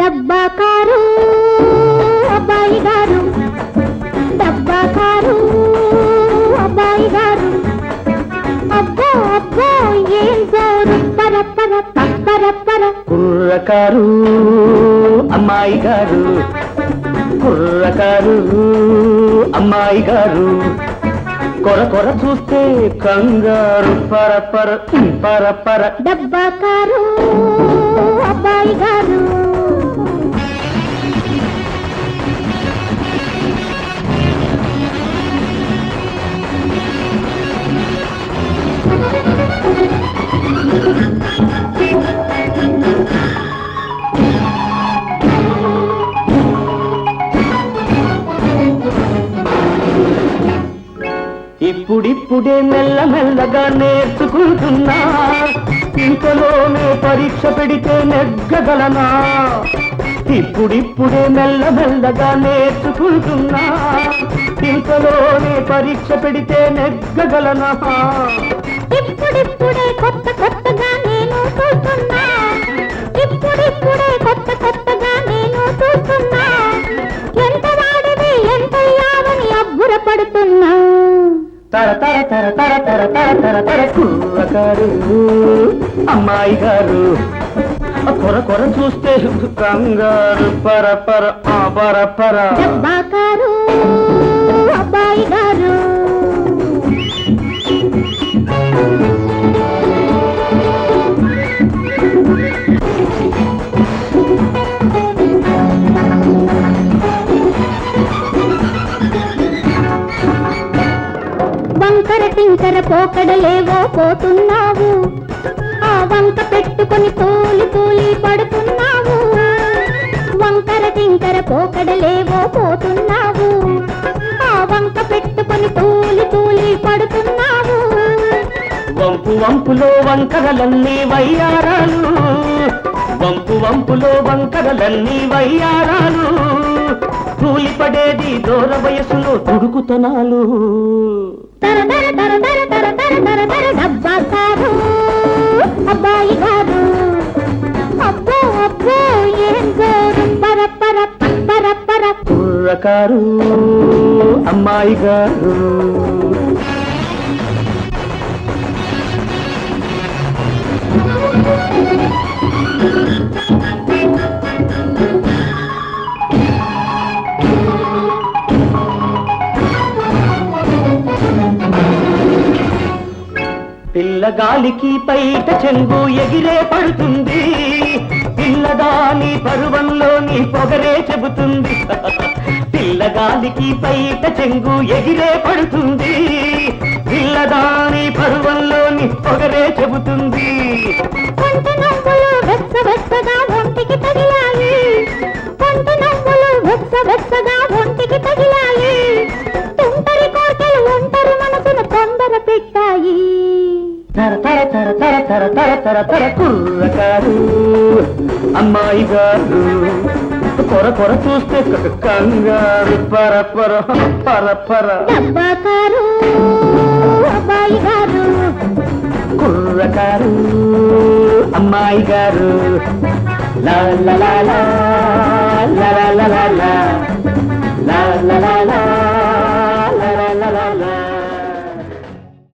డబ్బా కారు అబ్బాయి గారు డబ్బా కారు అబ్బాయి గారు అబ్బో అబ్బో ఏం జోరు. పర పర పర పర. కుర్రకారు అమ్మాయి గారు కుర్రకారు అమ్మాయి గారు కొర కొర చూస్తే కంగారు. పర పర పర పర. డబ్బా కారు అబ్బాయి గారు ఇప్పుడిప్పుడే మెల్లమెల్లగా నేర్చుకుంటున్నా. ఇంతలోనే పరీక్ష పెడితే నెగ్గగలనా? ఇప్పుడిప్పుడే మెల్లమెల్లగా నేర్చుకుంటున్నా. ఇంతలోనే పరీక్ష పెడితే నెగ్గగలనా? తర తర తర తర తర తర తర తర కూరగారు అమ్మాయి గారు కొర కొర చూస్తే కంగారు పర పర ఆ పర పర. అబ్బాయి గారు. వంకర పోకడలేవో పోతున్నావు. ఆ వంక పెట్టుకొని తూలి తూలి పడుతున్నావు. వంకర టింకర పోకడలేవో పోతున్నావు. ఆ వంక పెట్టుకొని తూలి తూలి పడుతున్నావు. వంపు వంపులో వంకరలన్నీ వయ్యారాలు. వంపు వంపులో వంకరలన్నీ వయ్యారాలు. కూలిపడేది దూర వయసులో తుడుకుతనాలు తర తర తర తర తర తర తర తర డబ్బా కారు అబ్బాయి గారు అబ్బో అబ్బో ఏం జోరు పర పర పర పర. కుర్రకారు అమ్మాయి గారు. పిల్లగాలికి పైట చెంగు ఎగిరే పడుతుంది. పిల్లదాని పరువంలోని పొగరే చెబుతుంది. పిల్లగాలికి పైట చెంగు ఎగిరే పడుతుంది. పిల్లదాని పరు తర తర తర తర తర తర తర తర కుర్రకారు అమ్మాయి గారు కొర కొర చూస్తే కంగారు పర పర పర పర డబ్బాకారు అబ్బాయి గారు కుర్రకారు అమ్మాయి గారు లా లా లా లా లా లా లా లా లా